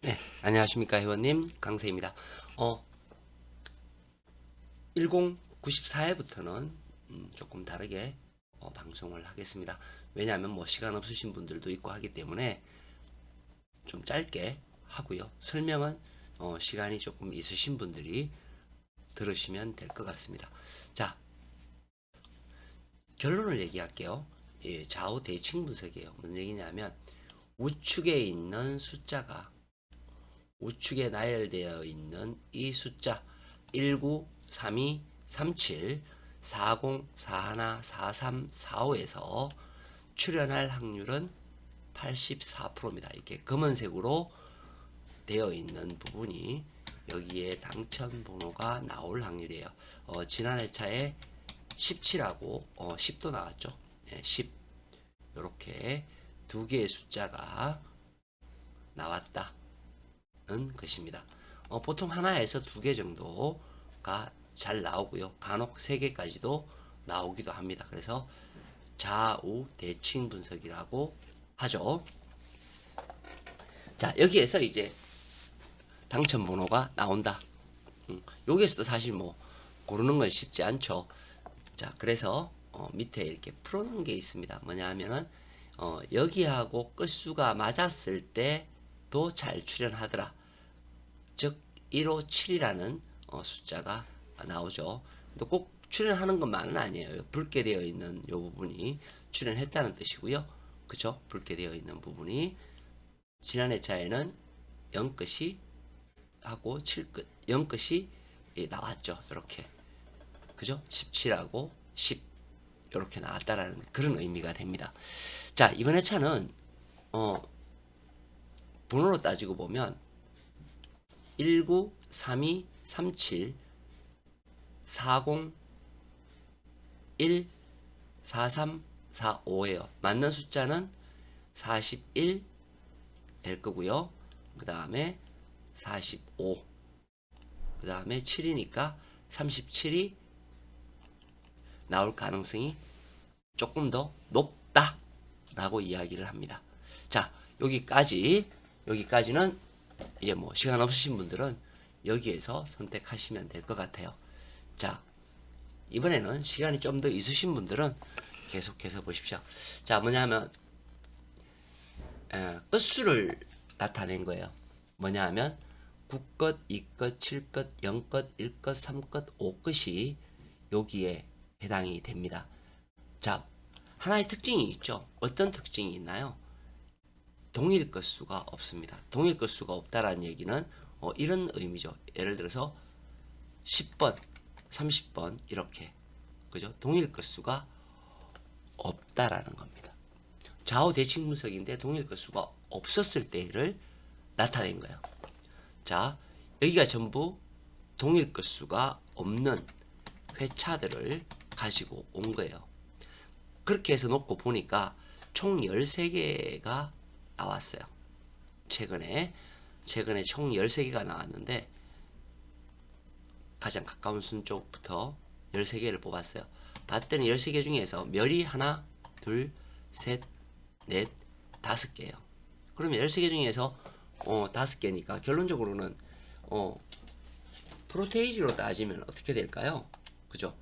네, 안녕하십니까 회원님 강세입니다. 어 1094회부터는 음, 조금 다르게 어, 방송을 하겠습니다. 왜냐하면 뭐 시간 없으신 분들도 있고 하기 때문에 좀 짧게 하고요. 설명은 어, 시간이 조금 있으신 분들이 들으시면 될 것 같습니다. 자 결론을 얘기할게요. 예, 좌우 대칭 분석이에요. 무슨 얘기냐면 우측에 있는 숫자가 우측에 나열되어 있는 이 숫자 19, 32, 37, 40, 41, 43, 45에서 출현할 확률은 84%입니다. 이렇게 검은색으로 되어 있는 부분이 여기에 당첨 번호가 나올 확률이에요. 어, 지난 회차에 17하고 어, 10도 나왔죠. 예, 10 이렇게 두 개의 숫자가 나왔다. 는 것입니다. 어, 보통 하나에서 두 개 정도가 잘 나오고요. 간혹 세 개까지도 나오기도 합니다. 그래서 좌우 대칭 분석이라고 하죠. 자, 여기에서 이제 당첨 번호가 나온다. 음, 여기에서도 사실 뭐 고르는 건 쉽지 않죠. 자, 그래서 어, 밑에 이렇게 풀어놓은 게 있습니다. 뭐냐 하면은 어, 여기하고 끝수가 맞았을 때도 잘 출현하더라. 즉 157이라는 어, 숫자가 나오죠. 꼭 출연하는 것만은 아니에요. 붉게 되어 있는 이 부분이 출연했다는 뜻이고요. 그죠? 붉게 되어 있는 부분이 지난 회차에는 0끝이 하고 7끝 0끝이 예, 나왔죠. 이렇게 그죠? 17하고 10 이렇게 나왔다라는 그런 의미가 됩니다. 자 이번 회차는 어 번호로 따지고 보면 19, 32, 37, 40, 1, 43, 45예요. 맞는 숫자는 41 될 거고요. 그 다음에 45, 그 다음에 7이니까 37이 나올 가능성이 조금 더 높다 라고 이야기를 합니다. 자, 여기까지 여기까지는 이제 뭐 시간 없으신 분들은 여기에서 선택하시면 될 것 같아요. 자, 이번에는 시간이 좀 더 있으신 분들은 계속해서 보십시오. 자, 뭐냐 하면 에, 끝수를 나타낸 거예요. 뭐냐 하면 9끝, 2끝, 7끝, 0끝, 1끝, 3끝, 5끝이 여기에 해당이 됩니다. 자, 하나의 특징이 있죠. 어떤 특징이 있나요? 동일 끝수가 없습니다. 동일 끝수가 없다라는 얘기는 어, 이런 의미죠. 예를 들어서 10번, 30번 이렇게 그죠? 동일 끝수가 없다라는 겁니다. 좌우 대칭 분석인데 동일 끝수가 없었을 때를 나타낸 거예요. 자, 여기가 전부 동일 끝수가 없는 회차들을 가지고 온 거예요. 그렇게 해서 놓고 보니까 총 13개가 나왔어요. 최근에 최근에 총 13개가 나왔는데 가장 가까운 순 쪽부터 13개를 뽑았어요. 봤더니 13개 중에서 멸이 하나, 둘, 셋, 넷, 다섯 개예요. 그러면 13개 중에서 어, 다섯 개니까 결론적으로는 어, 프로테이지로 따지면 어떻게 될까요? 그죠?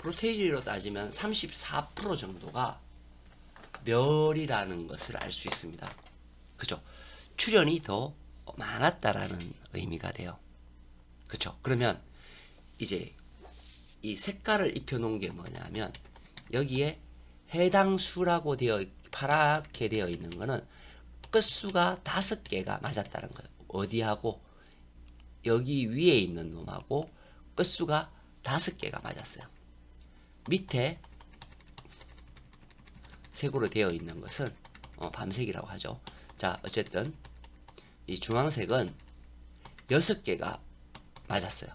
프로테이지로 따지면 34% 정도가 멸이라는 것을 알 수 있습니다. 그죠? 출연이 더 많았다라는 의미가 돼요. 그죠? 그러면 이제 이 색깔을 입혀 놓은 게 뭐냐면 여기에 해당 수라고 되어 파랗게 되어 있는 거는 끝수가 다섯 개가 맞았다는 거예요. 어디하고 여기 위에 있는 놈하고 끝수가 다섯 개가 맞았어요. 밑에 색으로 되어 있는 것은 어, 밤색이라고 하죠. 자, 어쨌든 이 주황색은 여섯 개가 맞았어요.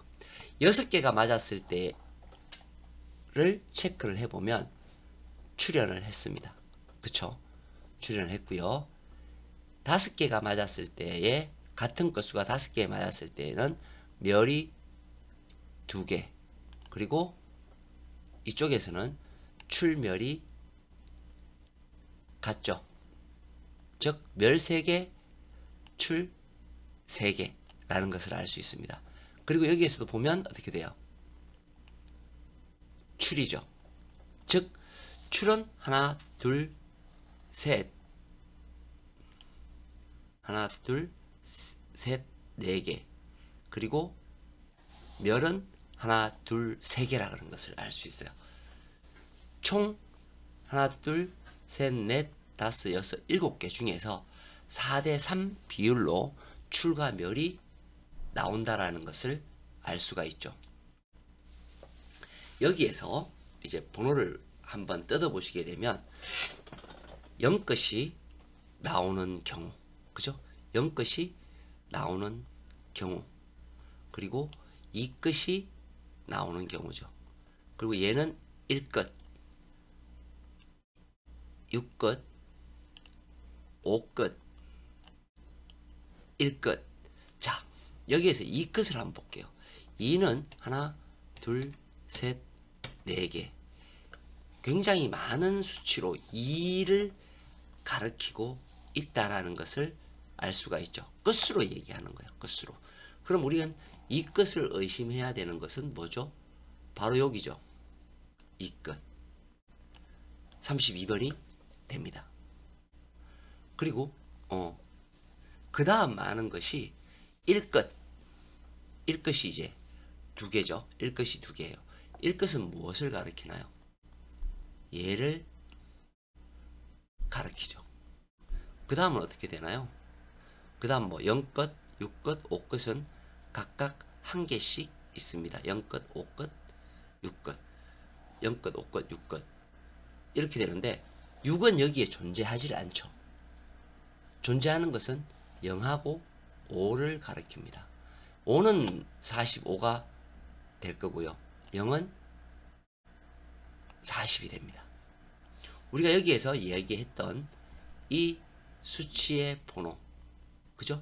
여섯 개가 맞았을 때를 체크를 해보면 출연을 했습니다. 그쵸? 출연을 했고요. 다섯 개가 맞았을 때에 같은 건수가 다섯 개 맞았을 때에는 멸이 두 개, 그리고 이쪽에서는 출멸이 같죠. 즉, 멸 3개, 출 3개라는 것을 알 수 있습니다. 그리고 여기에서도 보면 어떻게 돼요? 출이죠. 즉, 출은 하나, 둘, 셋. 하나, 둘, 셋, 네 개. 그리고 멸은 하나, 둘, 세 개라 그런 것을 알 수 있어요. 총 하나, 둘, 셋, 넷, 다섯, 여섯, 일곱 개 중에서 4대 3 비율로 출과 멸이 나온다라는 것을 알 수가 있죠. 여기에서 이제 번호를 한번 뜯어보시게 되면 0끝이 나오는 경우, 그죠? 0끝이 나오는 경우, 그리고 2끝이 나오는 경우죠. 그리고 얘는 1끝, 6끝, 5끝, 1끝. 자, 여기에서 2끝을 한번 볼게요. 2는 하나, 둘, 셋, 네 개. 굉장히 많은 수치로 2를 가리키고 있다라는 것을 알 수가 있죠. 끝으로 얘기하는 거예요. 끝으로. 그럼 우리는 이 끝을 의심해야 되는 것은 뭐죠? 바로 여기죠. 이 끝. 32번이 됩니다. 그리고 어, 그 다음 많은 것이 1끝. 1끝이 이제 두 개죠. 1끝이 두 개예요. 1끝은 무엇을 가리키나요? 얘를 가리키죠. 그 다음은 어떻게 되나요? 그 다음 뭐 0끝, 6끝, 5끝은 각각 한 개씩 있습니다. 0끝, 5끝, 6끝. 0끝, 5끝, 6끝. 이렇게 되는데 6은 여기에 존재하지 않죠. 존재하는 것은 0하고 5를 가리킵니다. 5는 45가 될 거고요. 0은 40이 됩니다. 우리가 여기에서 이야기했던 이 수치의 번호, 그죠?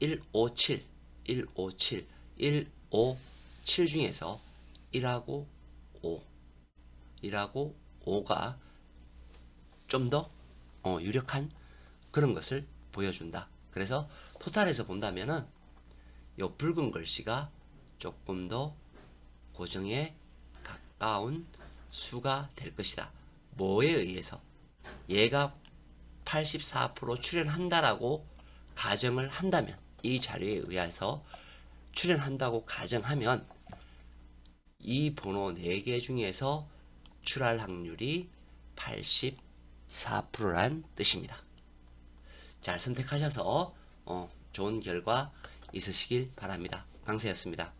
157, 157, 157 중에서 1하고 5, 1하고 5가 좀더 어, 유력한 그런 것을 보여준다. 그래서 토탈에서 본다면은 요 붉은 글씨가 조금 더 고정에 가까운 수가 될 것이다. 뭐에 의해서? 얘가 84% 출연한다라고 가정을 한다면 이 자료에 의해서 출연한다고 가정하면 이 번호 4개 중에서 출할 확률이 84%란 뜻입니다. 잘 선택하셔서 어, 좋은 결과 있으시길 바랍니다. 강세였습니다.